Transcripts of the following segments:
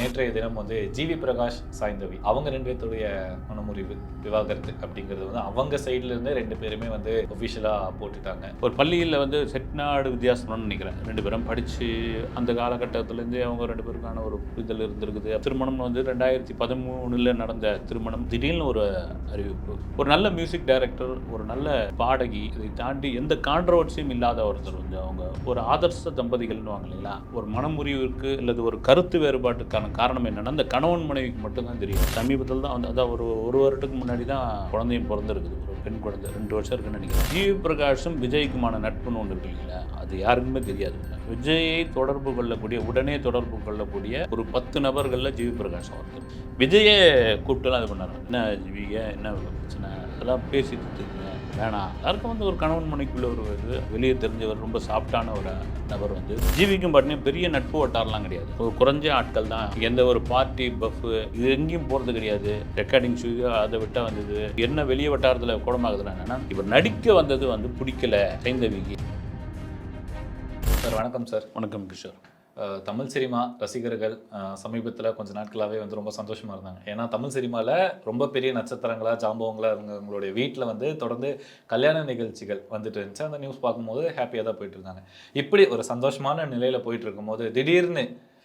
நேற்றைய தினம் வந்து ஜிவி பிரகாஷ் சாய்ந்தவி அவங்க ரெண்டு பேர்த்துடைய மனமுறிவு விவாகரத்து அப்படிங்கிறது வந்து அவங்க சைட்ல இருந்து ரெண்டு பேருமே வந்து ஒஃபிஷியலாக போட்டுட்டாங்க. ஒரு பள்ளியில் வந்து செட்நாடு வித்தியாசம்னு நினைக்கிறேன். ரெண்டு பேரும் படித்து அந்த காலகட்டத்திலேருந்தே அவங்க ரெண்டு பேருக்கான ஒரு புரிதல் இருந்திருக்குது. திருமணம் வந்து ரெண்டாயிரத்தி பதிமூணில் நடந்த திருமணம். திடீர்னு ஒரு அறிவிப்பு. ஒரு நல்ல மியூசிக் டைரக்டர் ஒரு நல்ல பாடகி இதை தாண்டி எந்த கான்ட்ரவர்சியும் இல்லாத ஒருத்தர் வந்து அவங்க ஒரு ஆதர்ச தம்பதிகள்னு வாங்க இல்லைங்களா? ஒரு மனமுறிவுக்கு அல்லது ஒரு கருத்து வேறுபாட்டுக்கான காரணம் என்னென்னா அந்த கணவன் மனைவிக்கு மட்டும்தான் தெரியும். சமீபத்தில் தான் வந்து அதான் ஒரு ஒரு வருடத்துக்கு முன்னாடி தான் குழந்தையும் பிறந்திருக்குது. ஒரு பெண் குழந்தை ரெண்டு வருஷம் இருக்குன்னு நினைக்கிறேன். ஜிவி பிரகாஷும் விஜய்க்குமான நட்புன்னு ஒன்று இருக்கு இல்லைங்களா? அது யாருக்குமே தெரியாது. விஜயை தொடர்பு கொள்ளக்கூடிய உடனே தொடர்பு கொள்ளக்கூடிய ஒரு பத்து நபர்களில் ஜிவி பிரகாஷ் ஒருத்தர் விஜயை கூப்பிட்டுலாம் அது பண்ணாங்க என்ன ஜிவிக என்ன பிரச்சனை? அதெல்லாம் பேசிட்டு வேணாம். எல்லாருக்கும் வந்து ஒரு கணவன் மனைக்குள்ள ஒரு இது வெளியே தெரிஞ்சவர் ரொம்ப சாஃப்டான ஒரு நபர் வந்து ஜிவிக்கும் பார்த்தீங்கன்னா பெரிய நட்பு வட்டாரம்லாம் கிடையாது. ஒரு குறைஞ்ச ஆட்கள் தான். எந்த ஒரு பார்ட்டி பஃப் இது எங்கேயும் போகிறது கிடையாது. ரெக்கார்டிங் ஷூ அதை விட்டால் வந்தது. என்ன வெளியே வட்டாரத்தில் கூடமாகுதுன்னா என்னன்னா இவர் நடிக்க வந்தது வந்து பிடிக்கல சைந்தவிக்கு சார் வணக்கம் சார். வணக்கம் கிஷோர். தமிழ் சினிமா ரசிகர்கள் சமீபத்தில் கொஞ்ச நாட்களாகவே வந்து ரொம்ப சந்தோஷமாக இருந்தாங்க. ஏன்னா தமிழ் சினிமாவில் ரொம்ப பெரிய நட்சத்திரங்களா ஜாம்பவங்களா இருந்தவங்களுடைய வீட்டில் வந்து தொடர்ந்து கல்யாண நிகழ்ச்சிகள் வந்துட்டு இருந்துச்சு. அந்த நியூஸ் பார்க்கும்போது ஹாப்பியாக தான் போயிட்டு இருந்தாங்க. இப்படி ஒரு சந்தோஷமான நிலையில் போயிட்டு இருக்கும்போது திடீர்னு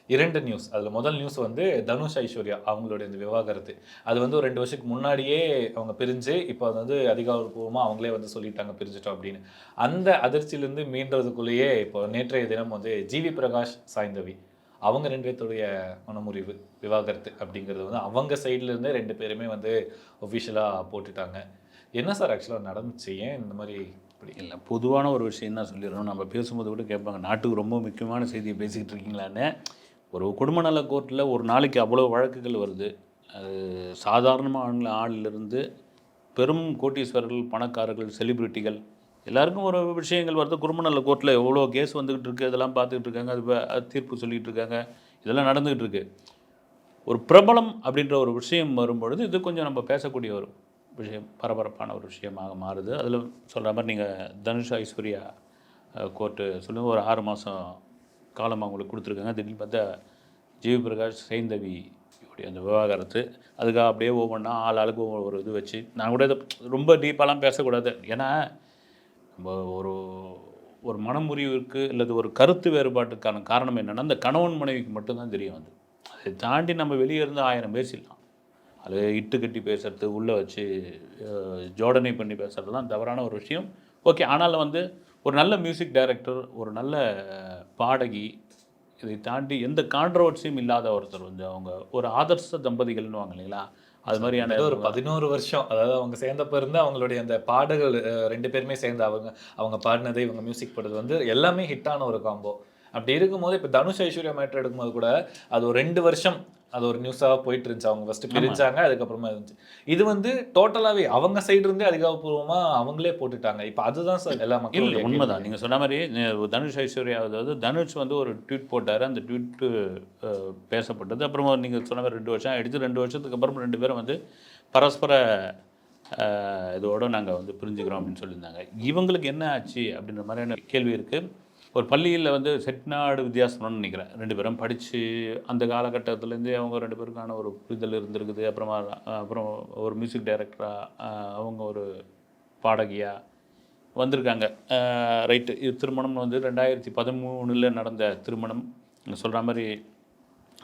இரண்டு நியூஸ் அதில் முதல் நியூஸ் வந்து தனுஷ் ஐஸ்வர்யா அவங்களுடைய இந்த விவாகரத்து. அது வந்து ஒரு ரெண்டு வருஷத்துக்கு முன்னாடியே அவங்க பிரிஞ்சு இப்போ அது வந்து அதிகாரப்பூர்வமாக அவங்களே வந்து சொல்லிட்டாங்க பிரிஞ்சிட்டோம் அப்படின்னு. அந்த அதிர்ச்சியிலேருந்து மீண்டதுக்குள்ளேயே இப்போ நேற்றைய தினம் வந்து ஜிவி பிரகாஷ் சாய்ந்தவி அவங்க ரெண்டு பேர்த்துடைய மனமுறிவு விவாகரத்து அப்படிங்கிறது வந்து அவங்க சைட்லேருந்தே ரெண்டு பேருமே வந்து ஒஃபிஷியலாக போட்டுட்டாங்க. என்ன சார் ஆக்சுவலாக நடந்துச்சு? ஏன் இந்த மாதிரி இப்படி? இல்லை பொதுவான ஒரு விஷயம் தான் சொல்லிடுறோம் நம்ம பேசும்போது கூட கேட்பாங்க நாட்டுக்கு ரொம்ப முக்கியமான செய்தியை பேசிக்கிட்டு இருக்கீங்களான்னு. ஒரு குடும்ப நல கோர்ட்டில் ஒரு நாளைக்கு அவ்வளோ வழக்குகள் வருது. அது சாதாரணமான ஆளிலிருந்து பெரும் கோட்டீஸ்வரர்கள் பணக்காரர்கள் செலிபிரிட்டிகள் எல்லாருக்கும் ஒரு விஷயங்கள் வருது. குடும்ப நல கோர்ட்டில் எவ்வளோ கேஸ் வந்துக்கிட்டு இருக்குது இதெல்லாம் பார்த்துக்கிட்டு இருக்காங்க. அது தீர்ப்பு சொல்லிகிட்டு இருக்காங்க. இதெல்லாம் நடந்துக்கிட்டு இருக்குது ஒரு பிரபலம் அப்படின்ற ஒரு விஷயம் வரும்பொழுது இது கொஞ்சம் நம்ம பேசக்கூடிய ஒரு விஷயம் பரபரப்பான ஒரு விஷயமாக மாறுது. அதில் சொல்கிற மாதிரி நீங்கள் தனுஷ் ஐஸ்வர்யா கோர்ட்டு சொல்லுங்கள் ஒரு ஆறு மாதம் காலம் அவங்களுக்கு கொடுத்துருக்காங்க. திடீர்னு பார்த்தா ஜிவி பிரகாஷ் சைந்தவி இப்படி அந்த விவாகரத்து அதுக்காக அப்படியே ஒவ்வொன்றா ஆள் ஆளுக்கு ஒவ்வொரு இது வச்சு நான் கூட இதை ரொம்ப டீப்பாலாம் பேசக்கூடாது. ஏன்னா நம்ம ஒரு ஒரு மனமுறிவுக்கு அல்லது ஒரு கருத்து வேறுபாட்டுக்கான காரணம் என்னென்னா அந்த கணவன் மனைவிக்கு மட்டும்தான் தெரியும் அது. அதை தாண்டி நம்ம வெளியே இருந்து ஆயிரம் பேசிடலாம் அது இட்டு கட்டி பேசுறது உள்ளே வச்சு ஜோடனை பண்ணி பேசுறதுலாம் தவறான ஒரு விஷயம். ஓகே ஆனாலும் வந்து ஒரு நல்ல மியூசிக் டைரக்டர் ஒரு நல்ல பாடகி இதை தாண்டி எந்த கான்ட்ரவர்சியும் இல்லாத ஒருத்தர் வந்து அவங்க ஒரு ஆதர்ச தம்பதிகள்னு வாங்க இல்லைங்களா? அது மாதிரியான ஒரு பதினோரு வருஷம் அதாவது அவங்க சேர்ந்தப்ப இருந்து அவங்களுடைய அந்த பாடல்கள் ரெண்டு பேருமே சேர்ந்து அவங்க அவங்க பாடினது இவங்க மியூசிக் போட்டது வந்து எல்லாமே ஹிட்டான ஒரு காம்போ அப்படி இருக்கும்போது இப்போ தனுஷ் ஐஸ்வர்யா மேட்டர் எடுக்கும்போது கூட அது ஒரு ரெண்டு வருஷம் அது ஒரு நியூஸாக போயிட்டு இருந்துச்சு. அவங்க ஃபர்ஸ்ட் பிரிஞ்சாங்க அதுக்கப்புறமா இருந்துச்சு. இது வந்து டோட்டலாகவே அவங்க சைடு இருந்தே அதிகாரப்பூர்வமா அவங்களே போட்டுட்டாங்க. இப்போ அதுதான் சார் எல்லா மக்களும் உண்மைதான். நீங்கள் சொன்ன மாதிரி தனுஷ் ஐஸ்வர்யா அதாவது தனுஷ் வந்து ஒரு ட்வீட் போட்டார். அந்த ட்வீட்டு பேசப்பட்டது. அப்புறமா நீங்கள் சொன்ன மாதிரி ரெண்டு வருஷம் ஆயிடுச்சு. ரெண்டு வருஷத்துக்கு அப்புறம் ரெண்டு பேரும் வந்து பரஸ்பர இதோட நாங்கள் வந்து புரிஞ்சுக்கிறோம் அப்படின்னு சொல்லியிருந்தாங்க. இவங்களுக்கு என்ன ஆச்சு அப்படின்ற மாதிரியான கேள்வி இருக்குது ஒரு பள்ளியில் வந்து செட்நாடு வித்தியாசம்னு நினைக்கிறேன். ரெண்டு பேரும் படித்து அந்த காலகட்டத்துலேருந்தே அவங்க ரெண்டு பேருக்கான ஒரு புரிதல் இருந்திருக்குது. அப்புறமா அப்புறம் ஒரு மியூசிக் டைரக்டராக அவங்க ஒரு பாடகியாக வந்திருக்காங்க. ரைட்டு இது திருமணம் வந்து ரெண்டாயிரத்தி பதிமூணில் நடந்த திருமணம். சொல்கிற மாதிரி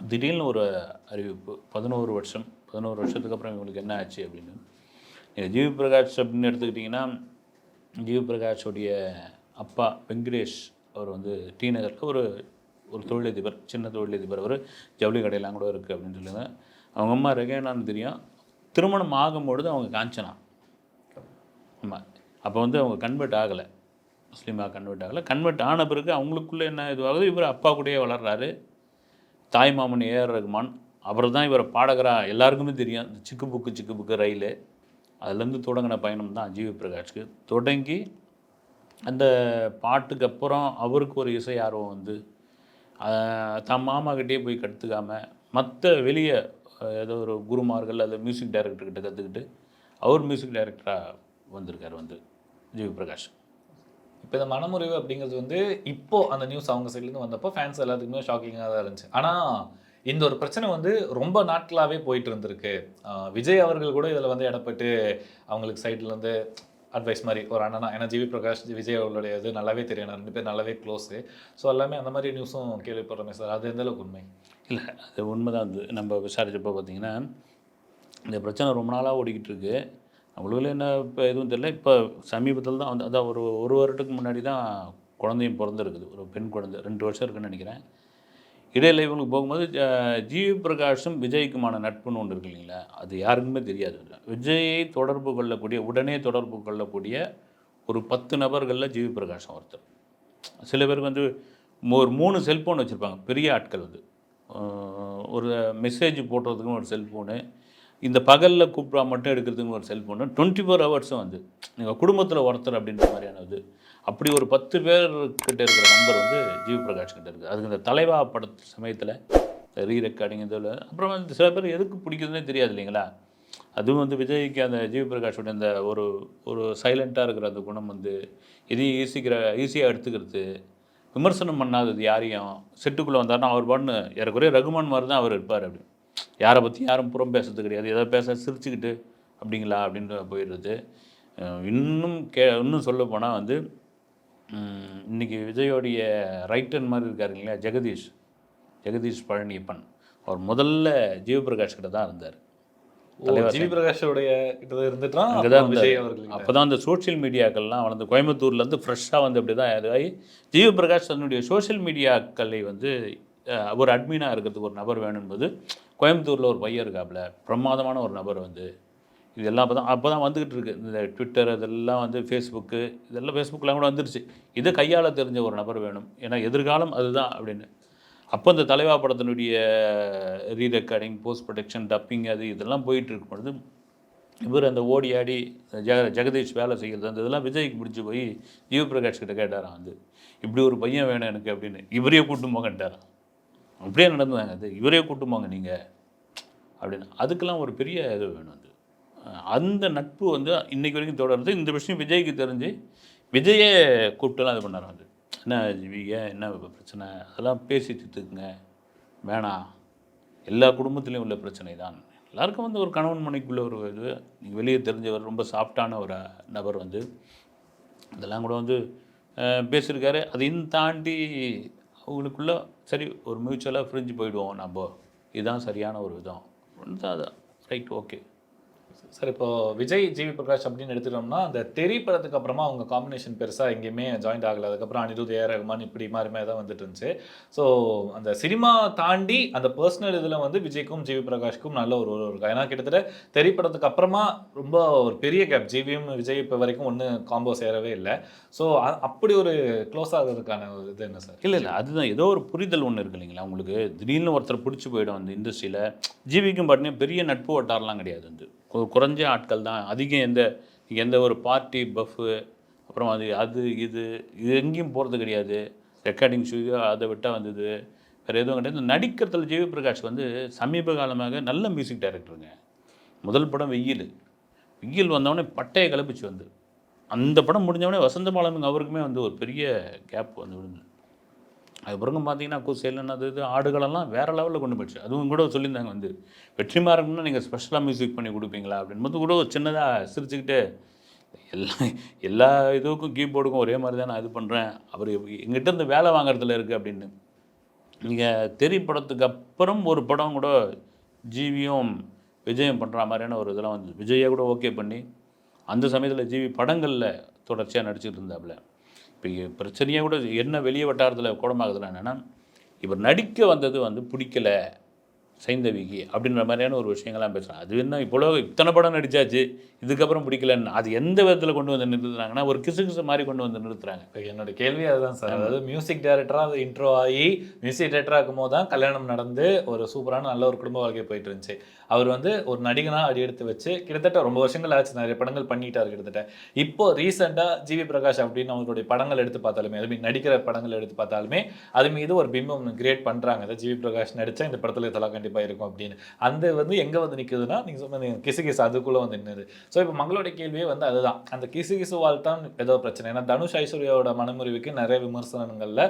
திடீர்னு ஒரு அறிவிப்பு பதினோரு வருஷம் பதினோரு வருஷத்துக்கு அப்புறம் இவங்களுக்கு என்ன ஆச்சு அப்படின்னு. நீங்கள் ஜிவி பிரகாஷ் அப்படின்னு எடுத்துக்கிட்டிங்கன்னா ஜிவி பிரகாஷோடைய அப்பா வெங்கடேஷ் அவர் வந்து டி நகரில் ஒரு ஒரு தொழிலதிபர் சின்ன தொழிலதிபர் அவர் ஜவுளி கடையெல்லாம் கூட இருக்குது அப்படின்னு சொல்லுங்க அவங்க அம்மா ரெகேனான்னு தெரியும். திருமணம் ஆகும்பொழுது அவங்க காஞ்சனா. ஆமாம் அப்போ வந்து அவங்க கன்வெர்ட் ஆகலை. முஸ்லீமாக கன்வெர்ட் ஆகலை. கன்வெர்ட் ஆன பிறகு அவங்களுக்குள்ளே என்ன இதுவாகுது? இவர் அப்பா கூடயே வளர்றாரு. தாய் மாமன் ஏஆர் ரகுமான் அவர் தான் இவரை பாடகரா எல்லாருக்குமே தெரியும். இந்த சிக்கு புக்கு சிக்கு புக்கு ரயிலு. அதுலேருந்து தொடங்கின பயணம் தான் ஜிவி பிரகாஷ்க்கு. தொடங்கி அந்த பாட்டுக்கு அப்புறம் அவருக்கு ஒரு இசை ஆர்வம் வந்து தன் தம் மாமாக்கிட்டே போய் கற்றுக்காம மற்ற வெளியே ஏதோ ஒரு குருமார்கள் அல்லது மியூசிக் டைரக்டர்கிட்ட கற்றுக்கிட்டு அவர் மியூசிக் டைரக்டராக வந்திருக்கார் வந்து ஜிவி பிரகாஷ் இப்போ இந்த மனமுறிவு அப்படிங்கிறது வந்து இப்போ அந்த நியூஸ் அவங்க சைட்லேருந்து வந்தப்போ ஃபேன்ஸ் எல்லாத்துக்குமே ஷாக்கிங்காக தான் இருந்துச்சு. ஆனால் இந்த ஒரு பிரச்சனை வந்து ரொம்ப நாட்களாகவே போயிட்டு இருந்திருக்கு. விஜய் அவர்கள் கூட இதில் வந்து இடப்பட்டு அவங்களுக்கு சைட்லேருந்து அட்வைஸ் மாதிரி ஒரு அண்ணனா ஏன்னா ஜிவி பிரகாஷ் விஜய் அவர்களுடைய இது நல்லாவே தெரியும். நான் ரெண்டு பேர் நல்லாவே க்ளோஸு ஸோ எல்லாமே அந்த மாதிரி நியூஸும் கேள்விப்படுறோமே சார் அது எந்த அளவுக்கு உண்மை? இல்லை அது உண்மைதான். அது நம்ம விசாரிச்சப்போ பார்த்தீங்கன்னா இந்த பிரச்சனை ரொம்ப நாளாக ஓடிக்கிட்டு இருக்கு அவங்களுக்கு என்ன இப்போ எதுவும் தெரியல. இப்போ சமீபத்தில் தான் வந்து அதான் ஒரு ஒரு வருடத்துக்கு முன்னாடி தான் குழந்தையும் பிறந்திருக்குது. ஒரு பெண் குழந்தை ரெண்டு வருஷம் இருக்குன்னு நினைக்கிறேன். இடையில இவனுக்கு போகும்போது ஜிவி பிரகாஷும் விஜய்க்குமான நட்புன்னு ஒன்று இருக்கு இல்லைங்களா? அது யாருக்குமே தெரியாது. விஜயை தொடர்பு கொள்ளக்கூடிய உடனே தொடர்பு கொள்ளக்கூடிய ஒரு பத்து நபர்களில் ஜிவி பிரகாஷம் ஒருத்தர். சில பேருக்கு வந்து ஒரு மூணு செல்ஃபோன் வச்சுருப்பாங்க. பெரிய ஆட்கள் வந்து ஒரு மெசேஜ் போடுறதுக்கும் ஒரு செல்ஃபோனு இந்த பகலில் கூப்பிட்டா மட்டும் எடுக்கிறதுக்கு ஒரு செல்ஃபோனு டுவெண்ட்டி ஃபோர் ஹவர்ஸும் வந்து நீங்கள் குடும்பத்தில் ஒருத்தர் அப்படின்ற மாதிரியான இது. அப்படி ஒரு பத்து பேர் கிட்ட இருக்கிற நம்பர் வந்து ஜீவ் பிரகாஷ் கிட்ட இருக்குது அதுக்கு இந்த தலைவா படத்து சமயத்தில் ரீ ரெக்கார்டிங் இதில் அப்புறம் வந்து சில பேர் எதுக்கு பிடிக்குதுன்னே தெரியாது இல்லைங்களா? அதுவும் வந்து விஜய்க்கு அந்த ஜீவ் பிரகாஷோட இந்த ஒரு ஒரு சைலண்ட்டாக இருக்கிற அந்த குணம் வந்து எதையும் ஈஸிக்கிற ஈஸியாக எடுத்துக்கிறது விமர்சனம் பண்ணாதது யாரையும் செட்டுக்குள்ளே வந்தாருன்னா அவர் பண்ணு ஏறக்குறைய ரகுமான் மாதிரி தான் அவர் இருப்பார் அப்படின்னு யாரை பற்றி யாரும் புறம் பேசுறது கிடையாது. எதை பேச சிரிச்சுக்கிட்டு அப்படிங்களா? அப்படின்னு போயிடுறது. இன்னும் கே இன்னும் சொல்ல போனால் வந்து உம், இன்னைக்கு விஜயோடைய ரைட்டன் மாதிரி இருக்காரு இல்லையா ஜெகதீஷ். ஜெகதீஷ் பழனியப்பன். அவர் முதல்ல ஜீவபிரகாஷ் கிட்ட தான் இருந்தார். ஜிவி பிரகாஷோடைய கிட்ட இருந்துட்டான் அங்கே தான் விஜய் அவர்கள் அப்போ தான் அந்த சோஷியல் மீடியாக்கள்லாம் வளர்ந்து கோயம்புத்தூர்லேருந்து ஃப்ரெஷ்ஷாக வந்து அப்படி தான் இதாகி ஜீவ பிரகாஷ் தன்னுடைய சோஷியல் மீடியாக்களை வந்து ஒரு அட்மினாக இருக்கிறதுக்கு ஒரு நபர் வேணும்போது கோயம்புத்தூரில் ஒரு பையன் இருக்காப்புல பிரமாதமான ஒரு நபர் வந்து இதெல்லாம் அப்போ தான் அப்போ தான் வந்துக்கிட்டு இருக்கு. இந்த ட்விட்டர் இதெல்லாம் வந்து ஃபேஸ்புக்கு இதெல்லாம் ஃபேஸ்புக்கெலாம் கூட வந்துருச்சு. இதை கையாள தெரிஞ்ச ஒரு நபர் வேணும். ஏன்னா எதிர்காலம் அதுதான் அப்படின்னு. அப்போ இந்த தலைவா படத்தினுடைய re recording post production dubbing அது இதெல்லாம் போயிட்டு இருக்கும் பொழுது இவர் அந்த ஓடி ஆடி ஜெக ஜெகதீஷ் வேலை செய்கிறது அந்த இதெல்லாம் விஜய்க்கு பிடிச்சி போய் ஜீவ் பிரகாஷ் கிட்ட கேட்டாரான் வந்து இப்படி ஒரு பையன் வேணும் எனக்கு அப்படின்னு. இவரையே கூட்டும் போங்கன்ட்டாராம். அப்படியே நடந்தாங்க. அது இவரே கூட்டும் நீங்கள் அப்படின்னு. அதுக்கெல்லாம் ஒரு பெரிய இது வேணும் அது. அந்த நட்பு வந்து இன்றைக்கு வரைக்கும் தொடர்ந்து இந்த விஷயம் விஜய்க்கு தெரிஞ்சு விஜயே கூப்பிட்டுலாம் இது பண்ணார். வந்து என்ன ஜிவிக என்ன பிரச்சனை? அதெல்லாம் பேசி தீர்த்துக்குங்க. வேணாம் எல்லா குடும்பத்துலேயும் உள்ள பிரச்சனை தான். எல்லாருக்கும் வந்து ஒரு கணவன் மனைக்குள்ள ஒரு இது. நீங்கள் வெளியே தெரிஞ்சவர் ரொம்ப சாஃப்டான ஒரு நபர் வந்து. இதெல்லாம் கூட வந்து பேசியிருக்காரு. அதையும் தாண்டி உங்களுக்குள்ளே சரி ஒரு மியூச்சுவலாக பிரிஞ்சு போயிடுவோம் நம்ம. இதுதான் சரியான ஒரு விதம். அது. ரைட் ஓகே சார் இப்போ விஜய் ஜிவி பிரகாஷ் அப்படின்னு எடுத்துட்டோம்னா அந்த தெரி படத்துக்கு அப்புறமா அவங்க காம்பினேஷன் பெருசாக எங்கேயுமே ஜாயின்ட் ஆகல. அதுக்கப்புறம் அனிருத் ஏஆர் ரஹ்மான் இப்படி மாறி தான் வந்துட்டு இருந்துச்சு. ஸோ அந்த சினிமா தாண்டி அந்த பர்சனல் இதில் வந்து விஜய்க்கும் ஜிவி பிரகாஷ்க்கும் நல்ல ஒரு ஒரு இருக்கு? ஏன்னா கிட்டத்தட்ட தெரி படத்துக்கு அப்புறமா ரொம்ப ஒரு பெரிய கேப் ஜிவியும் விஜய் இப்போ வரைக்கும் ஒன்று காம்போ சேரவே இல்லை. ஸோ அப்படி ஒரு க்ளோஸ் ஆகிறதுக்கான ஒரு இது என்ன சார்? இல்லை இல்லை. அதுதான். ஏதோ ஒரு புரிதல் ஒன்று இருக்கு இல்லைங்களா உங்களுக்கு? திடீர்னு ஒருத்தர் பிடிச்சி போயிடும் அந்த இண்டஸ்ட்ரியில் ஜிவிக்கும் பார்த்தீங்கன்னா பெரிய நட்பு வட்டாரம்லாம் கிடையாது வந்து. குறைஞ்ச ஆட்கள் தான். அதிகம் எந்த எந்த ஒரு பார்ட்டி பஃப்பு அப்புறம் அது அது இது இது எங்கேயும் போகிறது கிடையாது. ரெக்கார்டிங் ஸ்டுடியோ அதை விட்டால் வந்தது. வேறு எதுவும் கிடையாது. நடிக்கிறதுல ஜிவி பிரகாஷ் வந்து சமீப காலமாக நல்ல மியூசிக் டைரக்டருங்க முதல் படம் வெயில். வெயில் வந்தவொடனே பட்டையை கிளப்பிச்சு வந்து. அந்த படம் முடிஞ்சவொடனே வசந்த மாலமிங்க அவருக்குமே வந்து ஒரு பெரிய கேப் வந்து விழுந்து அது பிறகு பார்த்தீங்கன்னா குசேலன் என்னது இது ஆடுகளெல்லாம் வேறு லெவலில் கொண்டு போயிடுச்சு. அதுவும் கூட சொல்லியிருந்தாங்க வந்து வெற்றிமாறன்னா நீங்கள் ஸ்பெஷலாக மியூசிக் பண்ணி கொடுப்பீங்களா? அப்படின்னு போது கூட சின்னதாக சிரிச்சுக்கிட்டு எல்லா எல்லா இதுக்கும் கீபோர்டுக்கும் ஒரே மாதிரி தான் நான் இது பண்ணுறேன் அவர் எங்கிட்ட இருந்து வேலை வாங்குறதுல இருக்குது அப்படின்னு. நீங்கள் தெரி படத்துக்கு அப்புறம் ஒரு படம் கூட ஜீவியும் விஜயம் பண்ணுற மாதிரியான ஒரு இதெல்லாம் வந்து விஜயை கூட ஓகே பண்ணி அந்த சமயத்தில் ஜீவி படங்களில் தொடர்ச்சியாக நடிச்சிட்டு இருந்தாப்புல. இப்போ பிரச்சனையாக கூட என்ன வெளியே வட்டாரத்தில் கோடமாகுதுன்னா என்னென்னா இவர் நடிக்க வந்தது வந்து பிடிக்கல. சைந்தவிக்கு அப்படின்ற மாதிரியான ஒரு விஷயங்கள்லாம் பேசுகிறாங்க அது என்ன இவ்வளோ இத்தனை படம் நடிச்சாச்சு இதுக்கப்புறம் பிடிக்கலன்னு அது எந்த விதத்தில் கொண்டு வந்து நிறுத்துறாங்கன்னா ஒரு கிசு கிசு மாதிரி கொண்டு வந்து நிறுத்துறாங்க. இப்போ என்னோட கேள்வி அதுதான் சார். அதாவது மியூசிக் டைரக்டராக அது இன்ட்ரோ ஆகி மியூசிக் டைரக்டராக இருக்கும் போது தான் கல்யாணம் நடந்து ஒரு சூப்பரான நல்ல ஒரு குடும்ப வாழ்க்கை போயிட்டு இருந்துச்சு. அவர் வந்து ஒரு நடிகனாக அடி எடுத்து வச்சு கிட்டத்தட்ட ரொம்ப வருஷங்கள் ஆச்சு நிறைய படங்கள் பண்ணிட்டாரு கிட்டத்தட்ட. இப்போ ரீசெண்டாக ஜிவி பிரகாஷ் அப்படின்னு அவங்களுடைய படங்கள் எடுத்து பார்த்தாலுமே அது மீன் நடிக்கிற படங்கள் எடுத்து பார்த்தாலுமே அது மீது ஒரு பிம்பம் கிரியேட் பண்ணுறாங்க ஜிவி பிரகாஷ் நடித்தா இந்த படத்தில் இதெல்லாம் கண்டிப்பாக கண்டிப்பாக இருக்கும் அப்படின்னு. அந்த வந்து எங்கே வந்து நிற்குதுன்னா நீங்கள் சொன்ன கிசு கிசு அதுக்குள்ளே வந்து நின்றுது ஸோ இப்போ மங்களோட கேள்வியே வந்து அதுதான். அந்த கிசு கிசுவால் தான் ஏதோ பிரச்சனை. ஏன்னா தனுஷ் ஐஸ்வர்யாவோட மனமுறிவுக்கு நிறைய விமர்சனங்களில்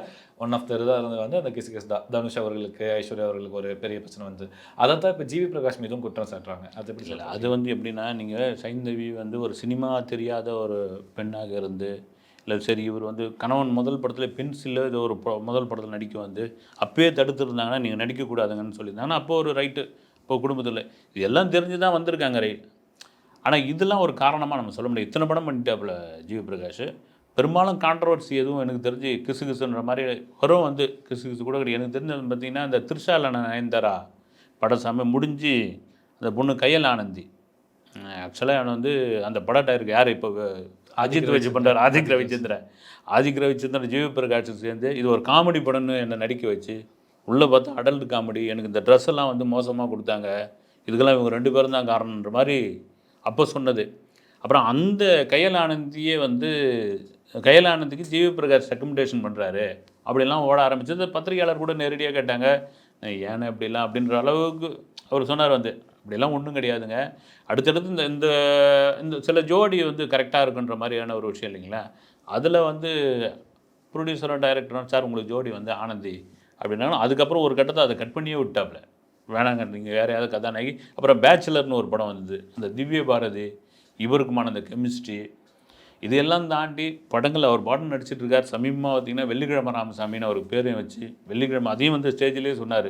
ஒன் ஆஃப் த இதாக இருந்தது வந்து அந்த கிசு கிசு தான். தனுஷ் அவர்களுக்கு ஐஸ்வர்யா அவர்களுக்கு ஒரு பெரிய பிரச்சனை வந்து. அதை தான் இப்போ ஜிவி பிரகாஷ் மீதும் குற்றம் சாட்டுறாங்க. அது எப்படி அது வந்து எப்படின்னா நீங்கள் சைந்தவி வந்து ஒரு சினிமா தெரியாத ஒரு பெண்ணாக இருந்து இல்லை சரி இவர் வந்து கணவன் முதல் படத்தில் பென்சிலில் இது ஒரு முதல் படத்தில் நடிக்க வந்து அப்பயே தடுத்துருந்தாங்கன்னா நீங்கள் நடிக்கக்கூடாதுங்கன்னு சொல்லியிருந்தாங்கன்னா அப்போ ஒரு ரைட்டு இப்போ குடும்பத்தில் இது எல்லாம் தெரிஞ்சு தான் வந்திருக்காங்க ரைட் ஆனால் இதெல்லாம் ஒரு காரணமாக நம்ம சொல்ல முடியாது. இத்தனை படம் பண்ணிட்டாப்புல ஜிவி பிரகாஷ் பெரும்பாலும் கான்ட்ரவர்சி எதுவும் எனக்கு தெரிஞ்சு கிசு கிசுன்ற மாதிரி வரும் வந்து கிசு கிசு கூட கிடையாது. எனக்கு தெரிஞ்சது பார்த்தீங்கன்னா இந்த திருஷால நயன்தாரா படம் சாமி முடிஞ்சு அந்த பொண்ணு கையல் ஆனந்தி. ஆக்சுவலாக அவன் வந்து அந்த படம் டைருக்கு யார் இப்போ அஜித் வச்சு பண்ணுறாரு ஆதிக் ரவிச்சந்திரன். ஆதிக் ரவிச்சந்திரன் ஜீவி பிரகாஷ் சேர்ந்து இது ஒரு காமெடி படம்னு என்னை நடிக்க வச்சு உள்ளே பார்த்தா அடல்ட் காமெடி எனக்கு இந்த ட்ரெஸ் எல்லாம் வந்து மோசமாக கொடுத்தாங்க. இதுக்கெல்லாம் இவங்க ரெண்டு பேரும் தான் காரணன்ற மாதிரி அப்போ சொன்னது. அப்புறம் அந்த கையல் ஆனந்தியே வந்து கையல் ஆனந்திக்கு ஜீவி பிரகாஷ் ரெக்கமெண்டேஷன் பண்ணுறாரு அப்படிலாம் ஓட ஆரம்பிச்சது பத்திரிகையாளர் கூட நேரடியாக கேட்டாங்க ஏன்னா இப்படிலாம் அப்படின்ற அளவுக்கு அவர் சொன்னார் வந்து. இப்படிலாம் ஒன்றும் கிடையாதுங்க. அடுத்தடுத்து இந்த இந்த இந்த சில ஜோடி வந்து கரெக்டாக இருக்குன்ற மாதிரியான ஒரு விஷயம் இல்லைங்களா? அதில் வந்து ப்ரொடியூசரும் டைரக்டரும் சார் உங்களுக்கு ஜோடி வந்து ஆனந்தி அப்படின்னாலும் அதுக்கப்புறம் ஒரு கட்டத்தை அதை கட் பண்ணியே விட்டாப்புல வேணாங்க நீங்கள் வேறு ஏதாவது கதாநாயகி. அப்புறம் பேச்சுலர்னு ஒரு படம் வந்தது. அந்த திவ்ய பாரதி இவருக்குமான அந்த கெமிஸ்ட்ரி இதையெல்லாம் தாண்டி படங்கள் அவர் பாடம் நடிச்சிட்டு இருக்கார். சமீபமாக பார்த்தீங்கன்னா வெள்ளிக்கிழமை ராமசாமின்னு அவருக்கு பேரையும் வச்சு வெள்ளிக்கிழமை அதையும் வந்து ஸ்டேஜ்லேயே சொன்னார்.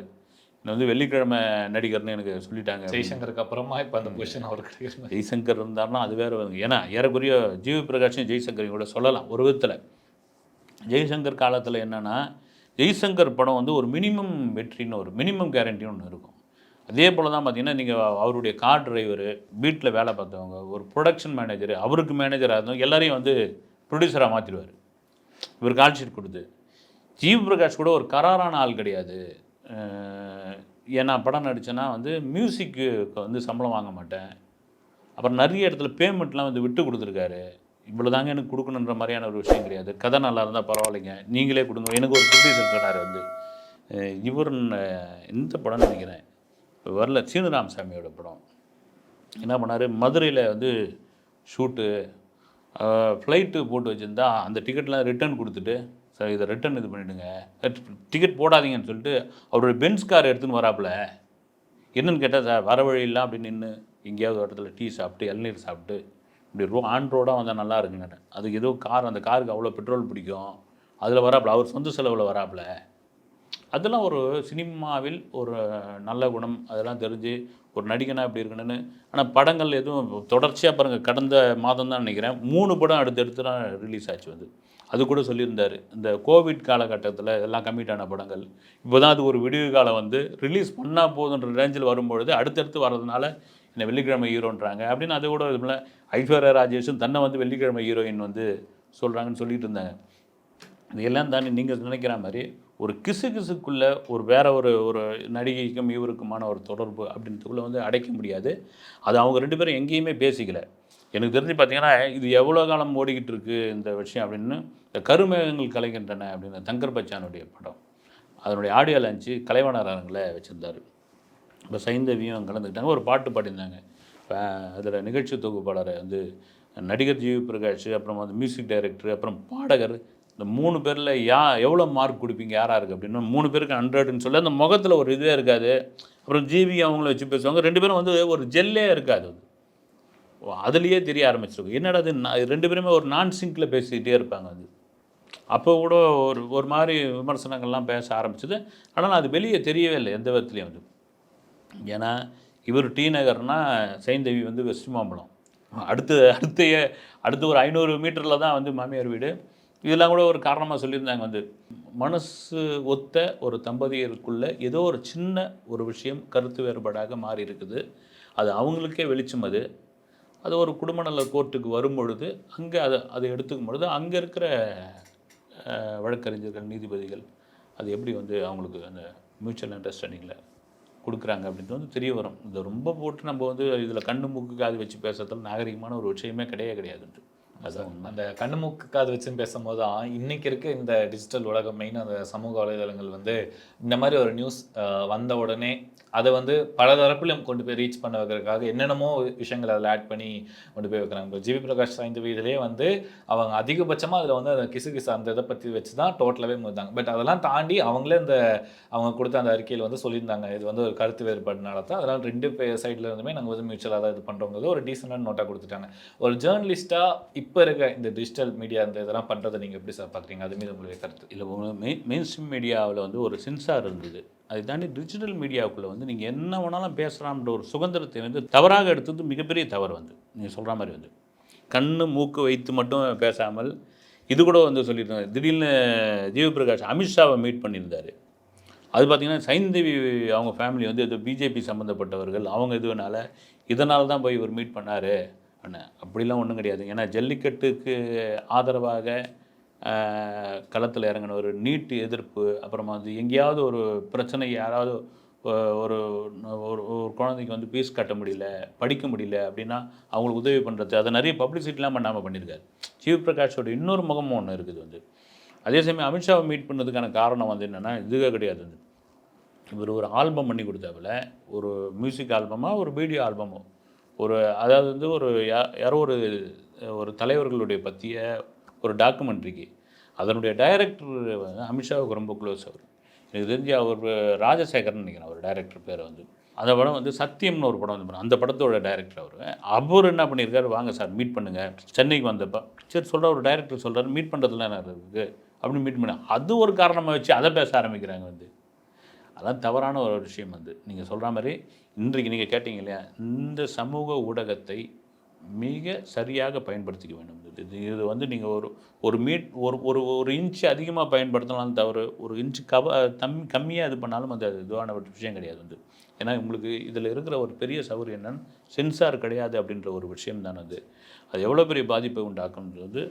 இன்னும் வந்து வெள்ளிக்கிழமை நடிகர்னு எனக்கு சொல்லிட்டாங்க. ஜெய்சங்கருக்கு அப்புறமா இப்போ அந்த பொசிஷன் அவருக்கு கிடைக்கிறது ஜெய்சங்கர் இருந்தாருன்னா அது வேறு ஏன்னா ஏறக்குறைய ஜீவி பிரகாஷும் ஜெய்சங்கரையும் கூட சொல்லலாம் ஒரு விதத்தில். ஜெய்சங்கர் காலத்தில் என்னென்னா ஜெய்சங்கர் படம் வந்து ஒரு மினிமம் வெற்றின்னு ஒரு மினிமம் கேரண்டின்னு ஒன்று இருக்கும். அதே போல் தான் பார்த்தீங்கன்னா நீங்கள் அவருடைய கார் டிரைவரு வீட்டில் வேலை பார்த்தவங்க ஒரு ப்ரொடக்ஷன் மேனேஜர் அவருக்கு மேனேஜராக இருந்தவங்க எல்லாரையும் வந்து ப்ரொடியூசராக மாற்றிடுவார் இவர் கால் ஷீட் கொடுத்து. ஜீவ் பிரகாஷ் கூட ஒரு கராரான ஆள் கிடையாது. அஹ் ஏன்னா படம் நடித்தேன்னா வந்து மியூசிக்கு வந்து சம்பளம் வாங்க மாட்டேன். அப்புறம் நிறைய இடத்துல பேமெண்ட்லாம் வந்து விட்டு கொடுத்துருக்காரு. இவ்வளோ தாங்க எனக்கு கொடுக்கணுன்ற மாதிரியான ஒரு விஷயம் கிடையாது. கதை நல்லா இருந்தால் பரவாயில்லைங்க. நீங்களே கொடுங்க. எனக்கு ஒரு ப்ரொடியூசர் சொன்னார் வந்து. இவர் இந்த படம்னு நினைக்கிறேன். வரல சீனுராம் சாமியோட படம். என்ன பண்ணார்? மதுரையில் வந்து ஷூட்டு ஃப்ளைட்டு போட்டு வச்சுருந்தா அந்த டிக்கெட்லாம் ரிட்டர்ன் கொடுத்துட்டு சார் இதை ரிட்டர்ன் இது பண்ணிவிடுங்க டிக்கெட் போடாதீங்கன்னு சொல்லிட்டு அவருடைய பென்ஸ் கார் எடுத்துன்னு வராப்புல. என்னன்னு கேட்டால் சார் வர வழியெல்லாம் அப்படி நின்று எங்கேயாவது இடத்துல டீ சாப்பிட்டு இளநீர் சாப்பிட்டு இப்படி ரோ ஆன் ரோடாக வந்தால் நல்லா இருக்குங்க அதுக்கு ஏதோ கார் அந்த காருக்கு அவ்வளோ பெட்ரோல் பிடிக்கும். அதில் வராப்புல. அவர் சொந்த செலவில் வராப்புல. அதெல்லாம் ஒரு சினிமாவில் ஒரு நல்ல குணம். அதெல்லாம் தெரிஞ்சு ஒரு நடிகனாக இப்படி இருக்கணும்னு. ஆனால் படங்கள் எதுவும் தொடர்ச்சியாக பாருங்கள் கடந்த மாதம் தான் நினைக்கிறேன். மூணு படம் அடுத்தடுத்து தான் ரிலீஸ் ஆச்சு வந்து அது கூட சொல்லியிருந்தார். இந்த கோவிட் காலகட்டத்தில் எல்லாம் கம்மிட்டான படங்கள். இப்போ தான் அது ஒரு விடிவு காலம் வந்து ரிலீஸ் பண்ணால் போதுன்ற ரேஞ்சில் வரும்பொழுது அடுத்தடுத்து வர்றதுனால என்ன வெள்ளிக்கிழமை ஹீரோன்றாங்க அப்படின்னு அதை கூட இதுல ஐஸ்வர்யா ராஜேஷும் தன்னை வந்து வெள்ளிக்கிழமை ஹீரோயின் வந்து சொல்கிறாங்கன்னு சொல்லிட்டு இருந்தாங்க. இதையெல்லாம் தாண்டி நீங்கள் நினைக்கிற மாதிரி ஒரு கிசு கிசுக்குள்ளே ஒரு வேற ஒரு ஒரு நடிகைக்கும் இவருக்குமான ஒரு தொடர்பு அப்படின்றதுக்குள்ளே வந்து அடைக்க முடியாது. அது அவங்க ரெண்டு பேரும் எங்கேயுமே பேசிக்கல. எனக்கு தெரிஞ்சு பார்த்தீங்கன்னா இது எவ்வளோ காலம் ஓடிக்கிட்டு இருக்குது இந்த விஷயம் அப்படின்னு இந்த கருமேகங்கள் கலைகின்றன அப்படின்னு தங்கர் பச்சானுடைய படம். அதனுடைய ஆடியோ லான்ச்சு கலைவாணர் அரங்கில் வச்சுருந்தார். இப்போ சைந்தவியும் கலந்துக்கிட்டாங்க ஒரு பாட்டு பாடியிருந்தாங்க. அதில் நிகழ்ச்சி தொகுப்பாளர் வந்து நடிகர் ஜிவி பிரகாஷ் அப்புறம் வந்து மியூசிக் டைரக்டர் அப்புறம் பாடகர் இந்த மூணு பேரில் யா எவ்வளோ மார்க் கொடுப்பீங்க யாராக இருக்குது அப்படின்னா. மூணு பேருக்கு ஹண்ட்ரட்னு சொல்லி அந்த முகத்தில் ஒரு இதுவே இருக்காது. அப்புறம் ஜிவி அவங்கள வச்சு பேசுவாங்க. ரெண்டு பேரும் வந்து ஒரு ஜெல்லே இருக்காது அது. அதுலேயே தெரிய ஆரம்பிச்சிருக்கும். என்னடா அது நான் ரெண்டு பேருமே ஒரு நான் சிங்கில் பேசிக்கிட்டே இருப்பாங்க அது. அப்போ கூட ஒரு ஒரு மாதிரி விமர்சனங்கள்லாம் பேச ஆரம்பிச்சது. ஆனால் அது வெளியே தெரியவே இல்லை எந்த விதத்துலையும் வந்து ஏன்னா இவர் டி நகர்னா சைந்தேவி வந்து வெஸ்ட் மாம்பலம் அடுத்து அடுத்த அடுத்து ஒரு ஐநூறு மீட்டரில் தான் வந்து மாமியார் வீடு. இதெல்லாம் கூட ஒரு காரணமாக சொல்லியிருந்தாங்க வந்து. மனசு ஒத்த ஒரு தம்பதியருக்குள்ள ஏதோ ஒரு சின்ன ஒரு விஷயம் கருத்து வேறுபாடாக மாறி இருக்குது அது அவங்களுக்கே வெளிச்சம் அது. அது ஒரு குடும்ப நல கோர்ட்டுக்கு வரும்பொழுது அங்கே அதை அதை எடுத்துக்கும் பொழுது அங்கே இருக்கிற வழக்கறிஞர்கள் நீதிபதிகள் அது எப்படி வந்து அவங்களுக்கு அந்த மியூச்சுவல் அண்டர்ஸ்டாண்டிங்கில் கொடுக்குறாங்க அப்படின்றது வந்து தெரிய வரும். இதை ரொம்ப போட்டு நம்ம வந்து இதில் கண்ணு மூக்கு காது வச்சு பேசுறதுல நாகரிகமான ஒரு விஷயமே கிடையவே கிடையாது. அந்த கண்ணு மூக்கு காது வச்சுன்னு பேசும்போது இன்னைக்கு இருக்க இந்த டிஜிட்டல் உலகம் மெயின் அந்த சமூக வலைதளங்கள் வந்து இந்த மாதிரி ஒரு நியூஸ் வந்த உடனே அதை வந்து பல தரப்பிலும் கொண்டு போய் ரீச் பண்ண வைக்கிறதுக்காக என்னென்னமோ விஷயங்கள் அதில் ஆட் பண்ணி கொண்டு போய் வைக்கிறாங்க. இப்போ ஜிவி பிரகாஷ் சாய்ந்த வீதிலே வந்து அவங்க அதிகபட்சமாக அதில் வந்து அந்த கிசு கிசு அந்த இதை பற்றி வச்சு தான் டோட்டலாகவே முடிந்தாங்க பட் அதெல்லாம் தாண்டி அவங்களே இந்த அவங்க கொடுத்த அந்த அறிக்கையில் வந்து சொல்லியிருந்தாங்க. இது வந்து ஒரு கருத்து வேறுபாடுனால தான். அதனால் ரெண்டு சைடில் இருந்துமே நாங்கள் வந்து மியூச்சுவலாக தான் இது பண்ணுறோங்கிறது ஒரு டீசெண்டான நோட்டாக கொடுத்துட்டாங்க. ஒரு ஜேர்னலிஸ்ட்டாக இப்போ இப்போ இருக்க இந்த டிஜிட்டல் மீடியா இந்த இதெல்லாம் பண்ணுறதை நீங்கள் எப்படி சார் பார்க்குறீங்க அது மீது உங்களுடைய கருத்து. இல்லை மெயின் மெயின் ஸ்ட்ரீம் மீடியாவில் வந்து ஒரு சென்சார் இருந்தது. அதை தாண்டி டிஜிட்டல் மீடியாவுக்குள்ளே வந்து நீங்கள் என்ன வேணாலும் பேசலாம்ன்ற ஒரு சுதந்திரத்தை வந்து தவறாக எடுத்தது மிகப்பெரிய தவறு வந்து. நீங்கள் சொல்கிற மாதிரி வந்து. கண்ணு மூக்கு வைத்து மட்டும் பேசாமல் இது கூட வந்து சொல்லியிருந்தாங்க திடீர்னு ஜீவபிரகாஷ் அமித்ஷாவை மீட் பண்ணியிருந்தார். அது பார்த்தீங்கன்னா சைந்தேவி அவங்க ஃபேமிலி வந்து ஏதோ பிஜேபி சம்மந்தப்பட்டவர்கள் அவங்க இதுனால இதனால தான் போய் இவர் மீட் பண்ணார். அண்ணே. அப்படிலாம் ஒன்றும் கிடையாது. ஏன்னா ஜல்லிக்கட்டுக்கு ஆதரவாக களத்தில் இறங்கின ஒரு நீட்டு எதிர்ப்பு அப்புறமா வந்து எங்கேயாவது ஒரு பிரச்சனை யாராவது ஒரு ஒரு ஒரு குழந்தைக்கு வந்து ஃபீஸ் கட்ட முடியல படிக்க முடியல அப்படின்னா அவங்களுக்கு உதவி பண்ணுறது அதை நிறைய பப்ளிசிட்டிலாம் பண்ணாமல் பண்ணியிருக்காரு. சிவ் பிரகாஷோட இன்னொரு முகமும் ஒன்று இருக்குது வந்து. அதே சமயம் அமித்ஷாவை மீட் பண்ணதுக்கான காரணம் வந்து என்னென்னா இதுவே கிடையாது வந்து. இவர் ஒரு ஆல்பம் பண்ணி கொடுத்தாப்புல ஒரு மியூசிக் ஆல்பமாக ஒரு வீடியோ ஆல்பமோ ஒரு அதாவது வந்து ஒரு யா- யாரோ ஒரு ஒரு தலைவர்களுடைய பற்றிய ஒரு டாக்குமெண்ட்ரிக்கு அதனுடைய டைரக்டர் வந்து அமித்ஷாவுக்கு ரொம்ப க்ளோஸ் அவர். எனக்கு தெரிஞ்சு அவர் ராஜசேகர்னு நினைக்கிறேன் அவர் டைரக்டர் பேர் வந்து. அந்த படம் வந்து சத்தியம்னு ஒரு படம் வந்து அந்த படத்தோட டைரக்டர் அவர். அவர் என்ன பண்ணியிருக்காரு வாங்க சார் மீட் பண்ணுங்கள் சென்னைக்கு வந்தப்போ சரி சொல்கிற ஒரு டைரக்டர் சொல்கிறார் மீட் பண்ணுறதுல என்ன இருக்குது? அப்படின்னு மீட் பண்ண அது ஒரு காரணமாக வச்சு அதை பேச ஆரம்பிக்கிறாங்க வந்து. அதான் தவறான ஒரு விஷயம் வந்து நீங்கள் சொல்கிற மாதிரி இன்றைக்கு நீங்கள் கேட்டீங்க இல்லையா? இந்த சமூக ஊடகத்தை மிக சரியாக பயன்படுத்திக்க வேண்டும். இது இது வந்து நீங்கள் ஒரு ஒரு மீட் ஒரு ஒரு ஒரு இன்ச்சு அதிகமாக பயன்படுத்தினாலும் தவறு ஒரு இன்ச் கவ தம் கம்மியாக இது பண்ணாலும் அது இதுவான ஒரு விஷயம் கிடையாது வந்து. ஏன்னா உங்களுக்கு இதில் இருக்கிற ஒரு பெரிய சவுறு என்னன்னு சென்சார் கிடையாது அப்படின்ற ஒரு விஷயம் தான் அது. அது எவ்வளோ பெரிய பாதிப்பை உண்டாக்குன்றது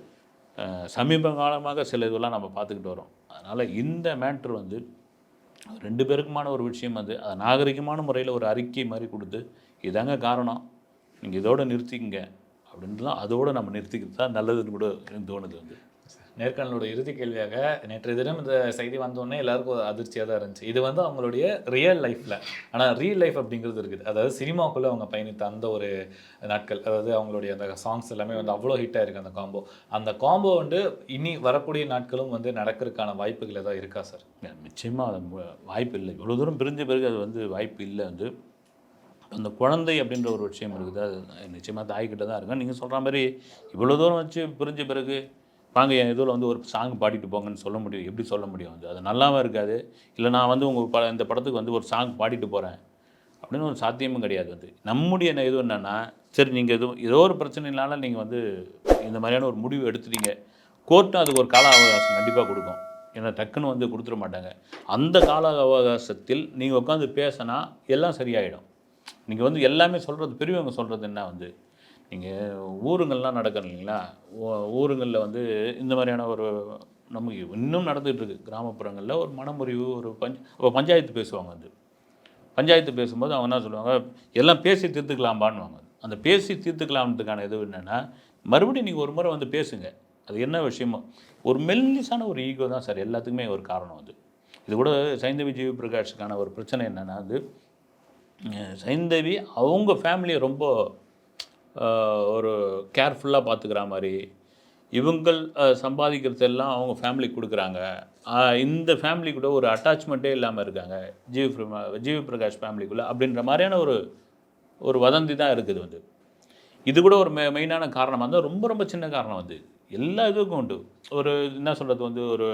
சமீப காலமாக சில இதெல்லாம் நம்ம பார்த்துக்கிட்டு வரோம். அதனால் இந்த மேட்ரு வந்து ரெண்டு பேருக்குமான ஒரு விஷயம் அது. அது நாகரிகமான முறையில் ஒரு அறிக்கை மாதிரி கொடுத்து இதாங்க காரணம். நீங்கள் இதோடு நிறுத்திக்கங்க. அப்படின்ட்டுலாம் அதோடு நம்ம நிறுத்திக்கிறது தான் நல்லதுன்னு கூட எனக்கு தோணுது வந்து. நேர்காணலோட இறுதி கேள்வியாக நேற்று தினம் இந்த செய்தி வந்தோடனே எல்லாருக்கும் ஒரு அதிர்ச்சியாக தான் இருந்துச்சு. இது வந்து அவங்களுடைய ரியல் லைஃப்பில் ஆனால் ரியல் லைஃப் அப்படிங்கிறது இருக்குது. அதாவது சினிமாக்குள்ளே அவங்க பயணித்த அந்த ஒரு நாட்கள் அதாவது அவங்களுடைய அந்த சாங்ஸ் எல்லாமே வந்து அவ்வளோ ஹிட்டாக இருக்குது அந்த காம்போ அந்த காம்போ வந்து இனி வரக்கூடிய நாட்களும் வந்து நடக்கிறதுக்கான வாய்ப்புகள் ஏதாவது இருக்கா சார் நிச்சயமாக அது வாய்ப்பு இல்லை. இவ்வளோ தூரம் பிரிஞ்ச பிறகு அது வந்து வாய்ப்பு இல்லை வந்து. அந்த குழந்தை அப்படின்ற ஒரு விஷயம் இருக்குது. அது நிச்சயமாக தாய்கிட்ட தான் இருக்கும். நீங்கள் சொல்கிற மாதிரி இவ்வளோ தூரம் வச்சு பிரிஞ்ச பிறகு வாங்க என் இதில் வந்து ஒரு சாங் பாடிட்டு போங்கன்னு சொல்ல முடியும். எப்படி சொல்ல முடியும்? வந்து அது நல்லாவும் இருக்காது. இல்லை நான் வந்து உங்கள் ப இந்த படத்துக்கு வந்து ஒரு சாங் பாடிட்டு போகிறேன் அப்படின்னு ஒரு சாத்தியமும் கிடையாது வந்து. நம்முடைய என்ன இது என்னென்னா சரி நீங்கள் எதுவும் ஏதோ ஒரு பிரச்சனைனால நீங்கள் வந்து இந்த மாதிரியான ஒரு முடிவு எடுத்துட்டீங்க. கோர்ட்டும் அதுக்கு ஒரு கால அவகாசம் கண்டிப்பாக கொடுக்கும். ஏன்னா டக்குன்னு வந்து கொடுத்துட மாட்டாங்க. அந்த கால அவகாசத்தில் நீங்கள் உட்காந்து பேசினா எல்லாம் சரியாயிடும். நீங்கள் வந்து எல்லாமே சொல்கிறது பெரியவங்க சொல்கிறது என்ன வந்து? நீங்கள் ஊருங்கள்லாம் நடக்கும் இல்லைங்களா? ஊருங்களில் வந்து இந்த மாதிரியான ஒரு நமக்கு இன்னும் நடந்துகிட்ருக்கு. கிராமப்புறங்களில் ஒரு மனமுறிவு ஒரு பஞ்ச் அப்போ பஞ்சாயத்து பேசுவாங்க அது. பஞ்சாயத்து பேசும்போது அவங்க என்ன சொல்லுவாங்க? எல்லாம் பேசி தீர்த்துக்கலாம்பான்னுவாங்க. அந்த பேசி தீர்த்துக்கலாம்ன்றதுக்கான இது என்னென்னா மறுபடியும் நீங்கள் ஒரு முறை வந்து பேசுங்க. அது என்ன விஷயமோ. ஒரு மெல்லிசான ஒரு ஈகோ தான் சார். எல்லாத்துக்குமே ஒரு காரணம் அது. இது கூட சைந்தவி ஜீவி பிரகாஷுக்கான ஒரு பிரச்சனை என்னென்னா அது சைந்தவி அவங்க ஃபேமிலியை ரொம்ப ஒரு கேர்ஃபுல்லாக பார்த்துக்கிற மாதிரி. இவங்கள் சம்பாதிக்கிறதெல்லாம் அவங்க ஃபேமிலிக்கு கொடுக்குறாங்க. இந்த ஃபேமிலி கூட ஒரு அட்டாச்மெண்ட்டே இல்லாமல் இருக்காங்க. ஜீவி ஜிவி பிரகாஷ் ஃபேமிலிக்குள்ளே அப்படின்ற மாதிரியான ஒரு ஒரு வதந்தி தான் இருக்குது வந்து. இது கூட ஒரு மெ மெயினான காரணமாக இருந்தால் ரொம்ப ரொம்ப சின்ன காரணம் வந்து. எல்லா இதுக்கும் உண்டு. ஒரு என்ன சொல்கிறது வந்து ஒரு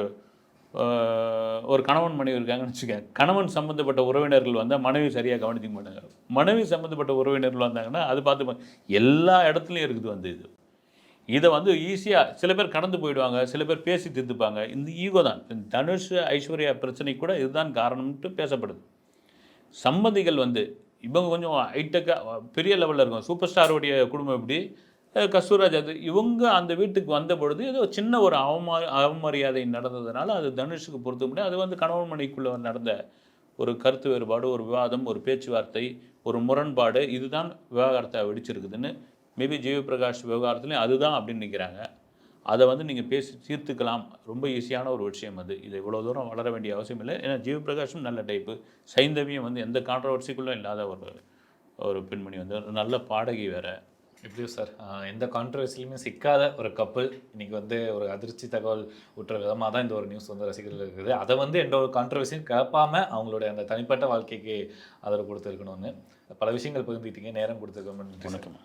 ஒரு கணவன் மனைவி இருக்காங்கன்னு வச்சுக்க கணவன் சம்மந்தப்பட்ட உறவினர்கள் வந்தால் மனைவி சரியாக கவனிச்சிக்க மாட்டாங்க. மனைவி சம்மந்தப்பட்ட உறவினர்கள் வந்தாங்கன்னா அது பார்த்து எல்லா இடத்துலையும் இருக்குது வந்து இது. இதை வந்து ஈஸியாக சில பேர் கடந்து போயிடுவாங்க சில பேர் பேசி தீர்த்துப்பாங்க. இந்த ஈகோ தான். தனுஷ் ஐஸ்வர்யா பிரச்சனை கூட இதுதான் காரணம்ட்டு பேசப்படுது. சம்மதிகள் வந்து இவங்க கொஞ்சம் ஹைடெக்காக பெரிய லெவலில் இருக்கும் சூப்பர் ஸ்டாருடைய குடும்பம் எப்படி? கஸ்தூராஜ் அது இவங்க அந்த வீட்டுக்கு வந்த பொழுது ஏதோ சின்ன ஒரு அவமா அவமரியாதை நடந்ததுனால அது தனுஷுக்கு பொறுத்த முடியாது. அது வந்து கணவன் மனைக்குள்ளே நடந்த ஒரு கருத்து வேறுபாடு ஒரு விவாதம் ஒரு பேச்சுவார்த்தை ஒரு முரண்பாடு இதுதான் விவகாரத்தை வெடிச்சிருக்குதுன்னு மேபி ஜீவபிரகாஷ் விவகாரத்துலேயும் அதுதான் அப்படின்னு நிற்கிறாங்க அதை வந்து நீங்கள் பேசி தீர்த்துக்கலாம். ரொம்ப ஈஸியான ஒரு விஷயம் அது. இது இவ்வளோ தூரம் வளர வேண்டிய அவசியம் இல்லை. ஏன்னா ஜீவபிரகாஷும் நல்ல டைப்பு சைந்தவியும் வந்து எந்த கான்ட்ரவர்சிக்குள்ளும் இல்லாத ஒரு ஒரு பெண்மணி வந்து ஒரு நல்ல பாடகி வேறு. எப்படியும் சார் uh, எந்த கான்ட்ரவர்சிலையுமே சிக்காத ஒரு கப்பல் இன்றைக்கி வந்து ஒரு அதிர்ச்சி தகவல் ஊற்ற விதமாக தான் இந்த ஒரு நியூஸ் வந்து ரசிகர்கள் இருக்குது. அதை வந்து எந்த ஒரு கான்ட்ரவர்சியும் கேட்பாமல் அவங்களுடைய அந்த தனிப்பட்ட வாழ்க்கைக்கு ஆதரவு கொடுத்துருக்கணும்னு பல விஷயங்கள் பகிர்ந்துக்கிட்டீங்க நேரம் கொடுத்துருக்கோம் வணக்கம்